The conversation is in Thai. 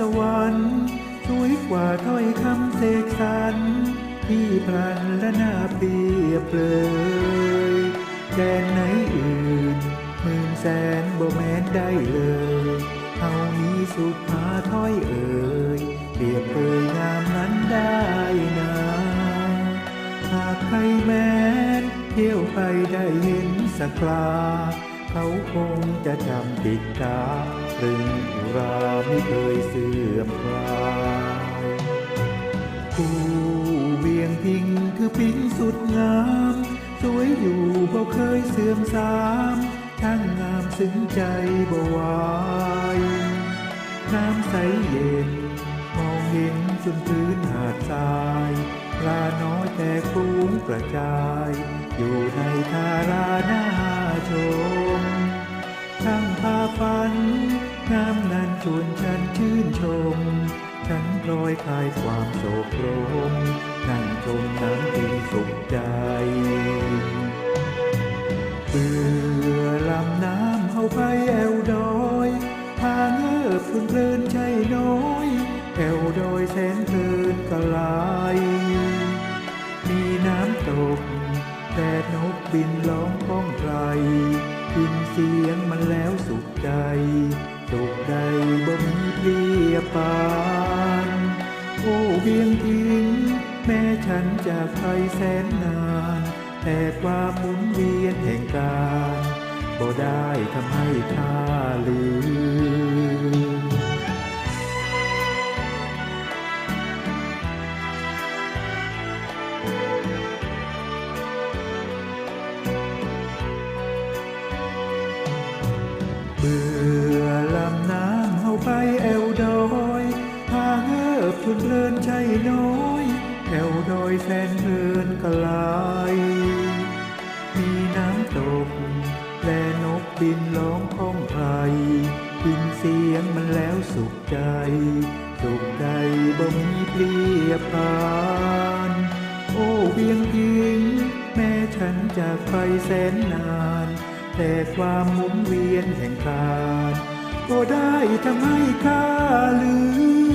สวยกว่าถ้อยคำเสกสรรที่พลันและน่าเปรียบเลยแดนไหนอื่นหมื่นแสนบ่แม้นได้เลยเฮามีสุดหาถ้อยเอ่ยเปรียบเปยงามนั้นได้นะหากใครแม้นเที่ยวไปได้เห็นสักครา เขาคงจะจำติดตาตรึงอุราไม่เคยเสื่อมคลายผู้เวียงพิงคือพิงสุดงาม สวยอยู่บ่เคยเสื่อมสามทั้งงามซึ้งใจบ่ไหวายน้ำใสเย็น มองเห็นจนพื้นหาดทรายปลาน้อยแต่ฟูงกระจาย อยู่ในทาราหน้า ชม ช่างพาฝันงามนั้นชวนฉันชื่นชม ฉันพลอยคลายความโศกโรมนั่งชมน้ำดินสุขใจ เบื่อลำน้ำเข้าไปแอวดอยพาเงือบเพลินเพลินใจน้อย แอวดอยแสนเพลินกลาย บินร้องก้องไกลยินเสียงมันแล้วสุขใจ สุขใดบ่มีเปรียบปานโอ้เวียงทิงแม่ฉันจากไปแสนนาน แต่ความหมุนเวียนแห่งการบ่ได้ทำให้ท่าลืม น้อยแอวดอยแสนเพลินกลายมีน้ำตก และนกบินร้องข้องไพรบินเสียงมันแล้วสุขใจ สุขใดบ่มีเปรียบปานโอ้เบียงยิง แม้ฉันจากไปแสนนาน แต่ความหมุนเวียนแห่งการก็ได้ทำให้ข้าลืม